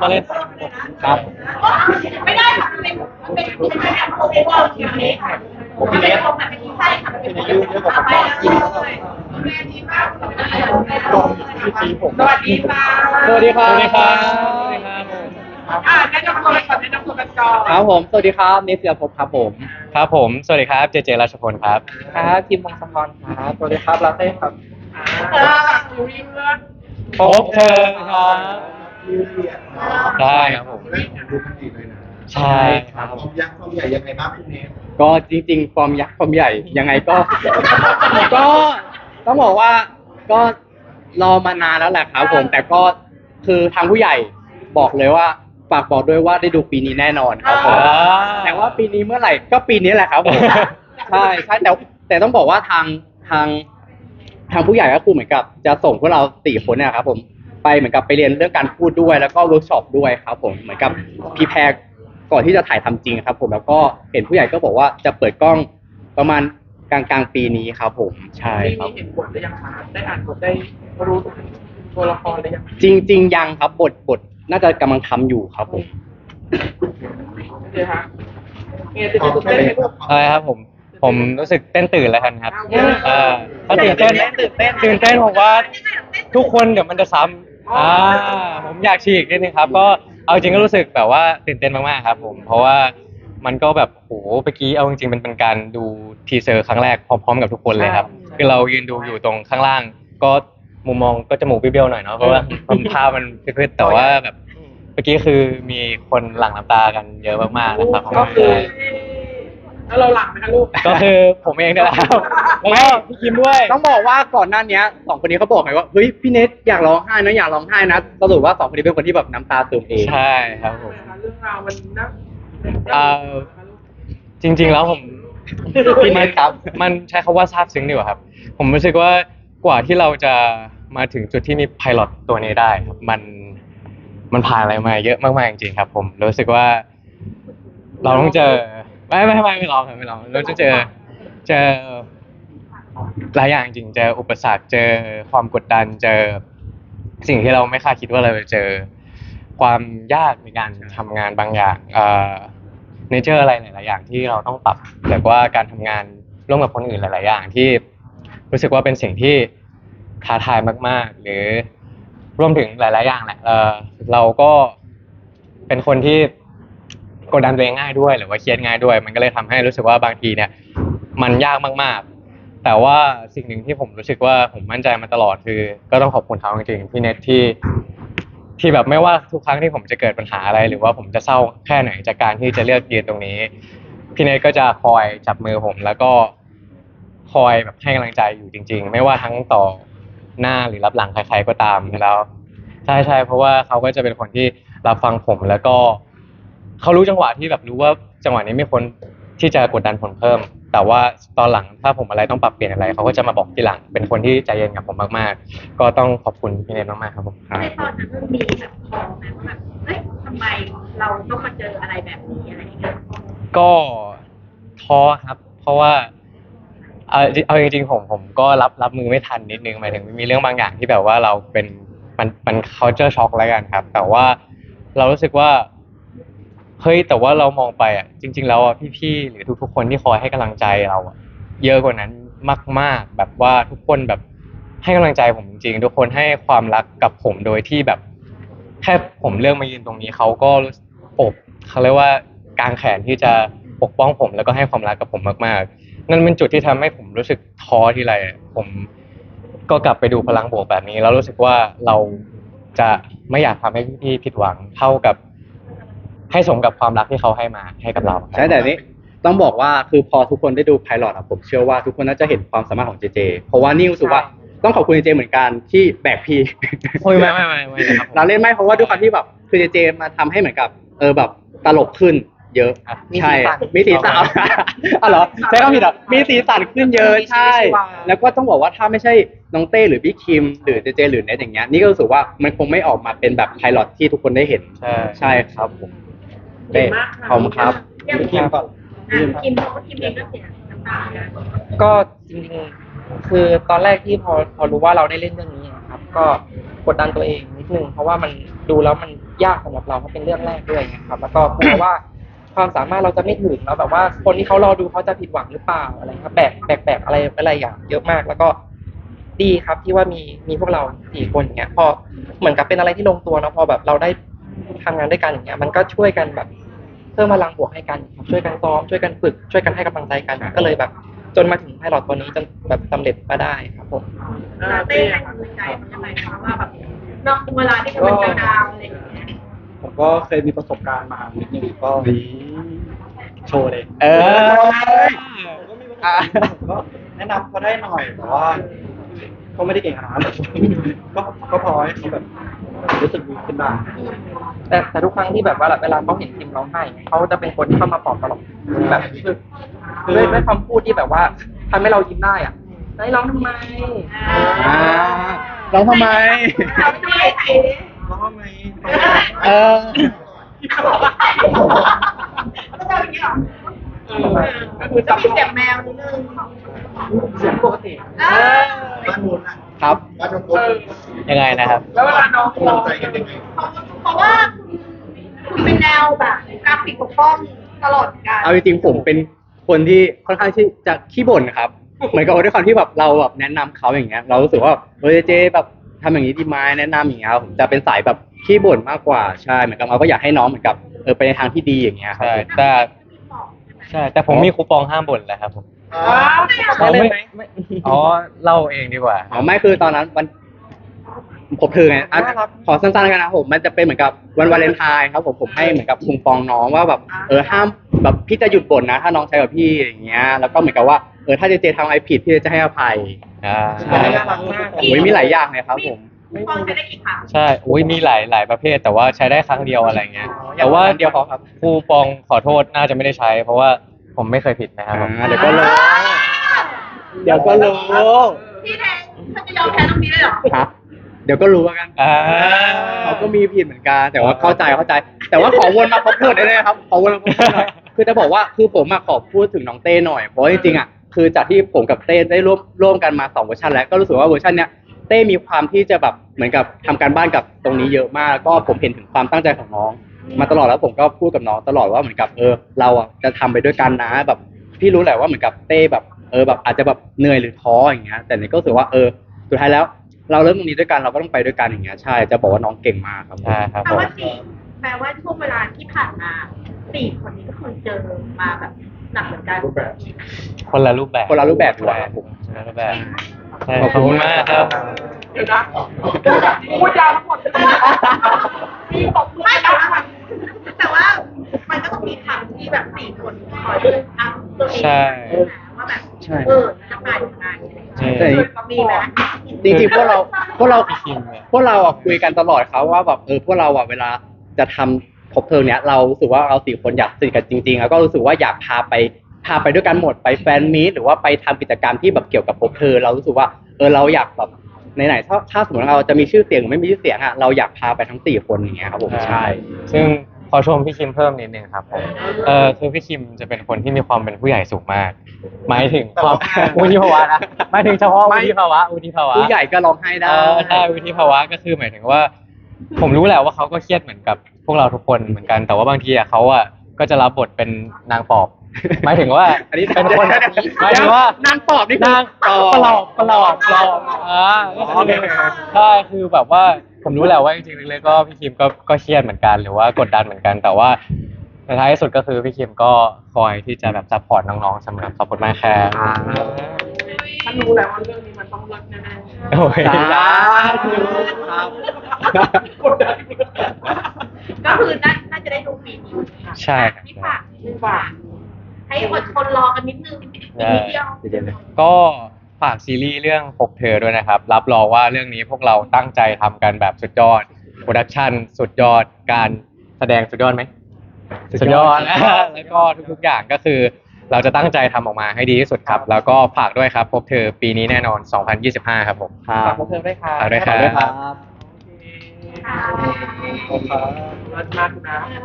มาเล่นครับ ไม่ได้ค่ะมันเป็นมันเป็นมันเป็นแบบโปรเฟสเวอร์ทีนี้ค่ะมันเป็นลงมาเป็นที่ใช่ค่ะมันเป็นที่เอาไปเลยแม่ดีมากสวัสดีค่ะสวัสดีครับสวัสดีครับสวัสดีครับผมอ่าแนะนำตัวกันก่อนแนะนำตัวกันก่อนครับผม สวัสดีครับนิสเซียภพครับผม ครับผม สวัสดีครับ เจเจราชพลครับ ครับทีมพงศธรครับ สวัสดีครับลาเต้ครับอ่าอยู่ที่เพื่อนพบ เธอครับได้ครับผมดูมันดีเลยนะใช่ครับ ความยักษ์ความใหญ่ยังไงบ้างคุณเนสก็จริงๆฟอร์มยักษ์ฟอร์มใหญ่ยังไงก็ ก็ต้องบอกว่าก็รอมานานแล้วแหละครับผม แต่ก็คือทางผู้ใหญ่บอกเลยว่าฝากบอกด้วยว่าได้ดูปีนี้แน่นอนครับผมอ่า แต่ว่าปีนี้เมื่อไหร่ก็ปีนี้แหละครับผมใช่ใช่แต่แต่ต้องบอกว่าทางทาง ทางผู้ใหญ่ก็คือเหมือนกับจะส่งพวกเราสี่คนเนี่ยครับผม ไปเหมือนกับไปเรียนเรื่องการพูดด้วย แล้วก็เวิร์กช็อปด้วยครับผมเหมือนกับพีแพรก่อนที่จะถ่ายทำจริงครับ ผมแล้วก็เห็นผู้ใหญ่ก็บอกว่าจะเปิดกล้องประมาณกลางกลางๆปีนี้ครับผมใช่ครับเห็นบทได้ยังคะได้อ่านบทได้รู้ตัวละครได้ยังจริงๆยังครับบทบทน่าจะกำลังทำอยู่ครับผมเดี๋ยวฮะเมียจะตื่นเต้นไหมลูกอะไรครับผมผมรู้สึกเต้นตื่นแล้วกันครับอ้าวเออถ้าตื่นเต้นตื่นเต้นตื่นเต้นผมว่าทุกคนเดี๋ยวมันจะซ้ำ อ่าผมอยากฉีกนิดนึงครับ ก็เอาจริงก็รู้สึกแบบว่าตื่นเต้นมากๆครับ ผม เพราะว่ามันก็แบบโหเมื่อกี้เอาจริงๆมันเป็นการดูทีเซอร์ครั้งแรกพร้อมๆกับทุกคนเลยครับ คือเรายืนดูอยู่ตรงข้างล่าง ก็มุมมองก็จมูกเบี้ยวๆหน่อยเนาะเพราะว่าภาพมันพืดๆแต่ว่าแบบเมื่อกี้คือมีคนหลั่งน้ำตากันเยอะมากๆนะครับก็คือแล้วเราหลังไหมคะลูก ก็คือผมเองนี่แหละครับ แล้วก็พี่คิมด้วย ต้องบอกว่าก่อนหน้าเนี้ยสองคนนี้เขาบอกไงว่าเฮ้ยพี่เนทอยากร้องไห้นะอยากร้องไห้นะสรุปว่าสองคนนี้เป็นคนที่แบบน้ำตาซึมเอง ใช่ครับผม เรื่องราวมันน่าเอ่อ จริง ๆ แล้วผม พี่เนทครับ มันใช้คำว่าซาบซึ้งดีกว่าครับ ผมรู้สึกว่ากว่าที่เราจะมาถึงจุดที่มีไพลอตตัวนี้ได้ครับ มันมันผ่านอะไรมาเยอะมาก ๆ จริงๆครับ ผมรู้สึกว่า เราต้องเจอไม่ไม่ไม่ไม่ร้องครับไม่ร้องเราจะเจอเจอ หลายอย่างจริงเจออุปสรรคเจอความกดดันเจอ สิ่งที่เราไม่คาดคิดว่าเราจะเจอ ความยากในการทำงานบางอย่างเอ่อเนเจอร์อะไรหลายๆอย่างที่เราต้องปรับแต่ว่าการทำงานร่วมกับคนอื่นหลาย ๆ อย่างที่รู้สึกว่าเป็นสิ่งที่ท้าทายมาก ๆ หรือรวมถึงหลาย ๆ อย่างแหละเออเราก็เป็นคนที่กดดันตัวเองง่ายด้วย หรือว่าเครียดง่ายด้วย มันก็เลยทำให้รู้สึกว่าบางทีเนี่ย มันยากมาก ๆ แต่ว่าสิ่งหนึ่งที่ผมรู้สึกว่าผมมั่นใจมาตลอดคือ ก็ต้องขอบคุณเขาจริงๆพี่เน็ตที่ที่แบบไม่ว่าทุกครั้งที่ผมจะเกิดปัญหาอะไร หรือว่าผมจะเศร้าแค่ไหนจากการที่จะเลือกยืนตรงนี้ พี่เนทก็จะคอยจับมือผม แล้วก็คอยแบบให้กำลังใจอยู่จริง ๆ ไม่ว่าทั้งต่อหน้าหรือรับหลังใคร ๆก็ตามแล้วใช่ใช่เพราะว่าเขาก็จะเป็นคนที่รับฟังผมแล้วก็เขารู้จังหวะที่แบบรู้ว่าจังหวะนี้ไม่ควรที่จะกดดันผมเพิ่ม แต่ว่าตอนหลังถ้าผมอะไรต้องปรับเปลี่ยนอะไรเขาก็จะมาบอกทีหลัง เป็นคนที่ใจเย็นกับผมมากๆ ก็ต้องขอบคุณพี่เนทมากๆครับผมในตอนนั้นมันมีแบบคอไหมว่าแบบเฮ้ยทำไมเราต้องมาเจออะไรแบบนี้อะไรอย่างเงี้ยก็ท้อครับ เพราะว่าเอาเอาจริงๆผมผมก็รับรับมือไม่ทันนิดนึงหมายถึงมีเรื่องบางอย่างที่แบบว่าเราเป็นมันมัน culture shock แล้วกันครับ แต่ว่าเรารู้สึกว่า เฮ้ยแต่ว่าเรามองไปอะจริง ๆ แล้วอะพี่ๆหรือทุกๆ คนที่คอยให้กำลังใจเราอะเยอะกว่านั้นมาก ๆ แบบว่าทุกคนแบบให้กำลังใจผมจริงๆทุกคนให้ความรักกับผมโดยที่แบบ แค่ผมเลือกมายืนตรงนี้เขาก็รู้สึกปกเขาเรียกว่ากางแขนที่จะปกป้องผมแล้วก็ให้ความรักกับผมมากๆ นั่นเป็นจุดที่ทำให้ผมรู้สึกท้อทีไรผมก็กลับไปดูพลังบวกแบบนี้ แล้วรู้สึกว่าเราจะไม่อยากทำให้พี่ๆผิดหวังเท่ากับ ให้สมกับความรักที่เขาให้มาให้กับเราครับ ใช่แต่นี้ต้องบอกว่าคือพอทุกคนได้ดูไพลอตอะผมเชื่อว่าทุกคนน่าจะเห็นความสามารถของเจเจ เพราะว่านี่รู้สึกว่าต้องขอบคุณเจเจเหมือนกันที่แบกพี่โอ้ยไม่ไม่ไม่ไม่นะครับผม เราเล่นไม่เพราะว่าด้วยความที่แบบคือเจเจมาทำให้เหมือนกับ เออแบบตลกขึ้น เยอะอะใช่มีสีสันอ๋อเหรอใช่ก็ผิดอะมีสีสันขึ้นเยอะใช่แล้วก็ต้องบอกว่าถ้าไม่ใช่น้องเต้หรือพี่คิมหรือเจเจหรือเนทอย่างเงี้ยนี่ก็รู้สึกว่ามันคงไม่ออกมาเป็นแบบไพลอตที่ทุกคนได้เห็นใช่ ใช่ครับผม เต้ขอบคุณครับพี่คิมก่อนอะคิมบอกว่าคิมเองก็เสียน้ำตาเหมือนกันก็จริงๆ คือตอนแรกที่พอพอรู้ว่าเราได้เล่นเรื่องนี้นะครับ ก็กดดันตัวเองนิดนึงเพราะว่ามันดูแล้วมันยากสำหรับเราเพราะเป็นเรื่องแรกด้วยไงครับ แล้วก็กลัวว่าความสามารถเราจะไม่ถึงแล้วแบบว่าคนที่เขารอดูเขาจะผิดหวังหรือเปล่าอะไรครับแบกแบกแบกอะไรอะไรอย่างเยอะมาก แล้วก็ดีครับที่ว่ามีมีพวกเราสี่คนอย่างเงี้ยพอเหมือนกับเป็นอะไรที่ลงตัวเนาะพอแบบเราได้ ทำงานด้วยกันอย่างเงี้ยมันก็ช่วยกันแบบเพิ่มพลังบวกให้กันครับช่วยกันซ้อมช่วยกันฝึก ช่วยกันให้กำลังใจกัน ก็เลยแบบ จนมาถึงไพลอตตัวนี้จนแบบสำเร็จมาได้ครับผมลาเต้ให้กำลังใจมันยังไงคะว่าแบบนอกเวลาที่มันจะดาวอะไรอย่างเงี้ยผมก็เคยมีประสบการณ์มานิดนึงก็โชว์เลย เออผมก็มีประสบการณ์ผมก็แนะนำเขาได้หน่อยแต่ว่าก็ไม่ได้เก่งขนาดนั้นก็ก็พอให้เขาแบบ รู้สึกดีขึ้นบ้างแต่แต่ทุกครั้งที่แบบว่าเวลาเขาเห็นทีมร้องไห้เขาจะเป็นคนที่เข้ามาปลอบตลอดแบบคือคือด้วยด้วยคำพูดที่แบบว่าทำให้เรายิ้มได้อะไอ้ร้องทำไมอ่าร้องทำไมเราไม่ได้ใส่ร้องทำไมเออก็จะอย่างนี้หรอก็คือจะมีเสียงแมวนิดนึงเสียงปกติเออบ้านนู้นอะ ครับบ้านนู้นปุ๊บยังไงนะครับ แล้วเวลาน้องกำลังใจกันยังไงเพราะว่าคุณเป็นแนวแบบกราฟิกปกป้องตลอดการเอาจริงๆผมเป็นคนที่ค่อนข้างที่จะขี้บ่นครับเหมือนกับว่าด้วยความที่แบบเราแบบแนะนำเขาอย่างเงี้ย เรารู้สึกว่าเฮ้ยเจ๊แบบทำอย่างนี้ดีไหมแนะนำอย่างเงี้ยครับผมจะเป็นสายแบบขี้บ่นมากกว่าใช่เหมือนกับเราก็อยากให้น้องเหมือนกับเออไปในทางที่ดีอย่างเงี้ยครับ ใช่ผมแต่ ใช่ แต่ผมมีคูปองห้ามบ่นแหละครับผมอ่า ได้เลยไหม อ๋อเล่าเองดีกว่า อ๋อไม่คือตอนนั้นวันผมถือไงอะขอสั้นๆกันนะครับผมมันจะเป็นเหมือนกับวันวาเลนไทน์ครับผมผมให้เหมือนกับคุงปองน้องว่าแบบเออห้ามแบบพี่จะหยุดบ่นนะ ถ้าน้องใช้กับพี่อย่างเงี้ยแล้วก็เหมือนกับว่าเออถ้าเจเจทำอะไรผิดพี่จะให้อภัยอ่าใช่น่ารักมาก โอ้ยมีหลายอย่างเลยครับ ผมฟองใช้ได้กี่ครั้งใช่อุ้ยมีหลายหลายประเภท แต่ว่าใช้ได้ครั้งเดียวอะไรเงี้ยอ๋อแต่ว่าครั้งเดียวพอครับ คูปองขอโทษน่าจะไม่ได้ใช้ เพราะว่า ผมไม่เคยผิดนะครับผมอ่าเดี๋ยวก็รู้ เดี๋ยวก็รู้พี่แทนถ้าจะยอมแพ้ตรงนี้เลยเหรอฮะเดี๋ยวก็รู้ว่ากันอ่า เขาก็มีผิดเหมือนกันแต่ว่าเข้าใจเข้าใจ แต่ว่าขอวนมาพบเธอได้ไหมครับขอวนมาพบเธอหน่อยคือจะบอกว่าคือผมอะขอพูดถึงน้องเต้หน่อยเพราะว่าจริงๆอะคือจากที่ผมกับเต้ได้ร่วมร่วมกันมาสองเวอร์ชันแล้วก็รู้สึกว่าเวอร์ชันเนี้ยเต้มีความที่จะแบบเหมือนกับทำการบ้านกับตรงนี้เยอะมากแล้วก็ผมเห็นถึงความตั้งใจของน้อง มาตลอดแล้วผมก็พูดกับน้องตลอดว่าเหมือนกับเออ เราอะจะทำไปด้วยกันนะแบบ พี่รู้แหละว่าเหมือนกับเต้แบบเออแบบอาจจะแบบเหนื่อยหรือท้ออย่างเงี้ย แต่เนี่ยก็รู้สึกว่าเออสุดท้ายแล้ว เราเริ่มตรงนี้ด้วยกันเราก็ต้องไปด้วยกันอย่างเงี้ยใช่จะบอกว่าน้องเก่งมากครับผม ใช่ครับแปลผมว่าสี่แปลว่าช่วงเวลาที่ผ่านมาสี่คนนี้ก็คือเจอมาแบบหนักเหมือนกันรูปแบบ คนละรูปแบบคนละรูปแบบดีกว่าครับผม คนละรูปแบบใช่ขอบคุณมากครับ เดี๋ยวนะพูดยาวทั้งหมดเลยมีตกไม่แต่ว่า แต่ว่ามันก็ต้องมีคำที่แบบสี่คนคอยเลือกอัพตัวเองใช่ ว่าแบบใช่ เออจะผ่านยังไงใช่แต่ มีไหมจริงๆพวกเราพวกเราพี่คิมเนี่ยพวกเราอะคุยกันตลอดครับว่าแบบเออพวกเราอะเวลาจะทำพบเทอมเนี้ยเรารู้สึกว่าเราสี่คนอยากสนิทกันจริงๆแล้วก็รู้สึกว่าอยากพาไปพาไปด้วยกันหมดไปแฟนมีตหรือว่าไปทำกิจกรรมที่แบบเกี่ยวกับพบเธอเรารู้สึกว่าเออเราอยากแบบ ไหนๆถ้าถ้าสมมติเราจะมีชื่อเสียงหรือไม่มีชื่อเสียงอะเราอยากพาไปทั้งสี่คนอย่างเงี้ยครับผมใช่ ซึ่งขอชมพี่คิมเพิ่มนิดนึงครับผมเออคือพี่คิมจะเป็นคนที่มีความเป็นผู้ใหญ่สูงมาก หมายถึงความวุฒิภาวะนะหมายถึงเฉพาะวุฒิภาวะวุฒิภาวะผู้ใหญ่ก็ร้องไห้ได้เออใช่วุฒิภาวะก็คือหมายถึงว่า ผมรู้แหละว่าเขาก็เครียดเหมือนกับพวกเราทุกคนเหมือนกันแต่ว่าบางทีอะเขาอะก็จะรับบทเป็นนางปอบ หมายถึงว่าอันนี้เป็นคนเดี๋ยวๆๆหมายถึงว่านางปอบนี่คือนางปลอบปลอบปลอบอ่าก็คือใช่คือแบบว่าผมรู้แหละว่าจริงๆเลยๆก็พี่คิมก็ก็เครียดเหมือนกันหรือว่ากดดันเหมือนกัน แต่ว่าในท้ายที่สุดก็คือพี่คิมก็คอยที่จะแบบซัพพอร์ตน้องๆเสมอขอบคุณมากครับฉันรู้แล้วว่าเรื่องนี้มันต้องเลิศแน่โอ้ยสาธุครับๆกดดันก็คือน่าน่าจะได้ดูปีนี้ใช่ครับที่ฝากที่ฝาก ให้อดทนรอกันนิดนึงอีกนิดเดียวเดี๋ยวๆเลยก็ฝากซีรีส์เรื่องพบเธอด้วยนะครับ รับรองว่าเรื่องนี้พวกเราตั้งใจทำกันแบบสุดยอดโปรดักชันสุดยอดการแสดงสุดยอดไหมสุดยอดแล้วก็ทุกๆอย่างก็คือ เราจะตั้งใจทำออกมาให้ดีที่สุดครับ แล้วก็ฝากด้วยครับ พบเธอปีนี้แน่นอน 2025 ครับผมครัฝาบกพวกเธอด้วยครับฝากด้วยคขอบคุณครับค่ะเลิศมากคุณนะ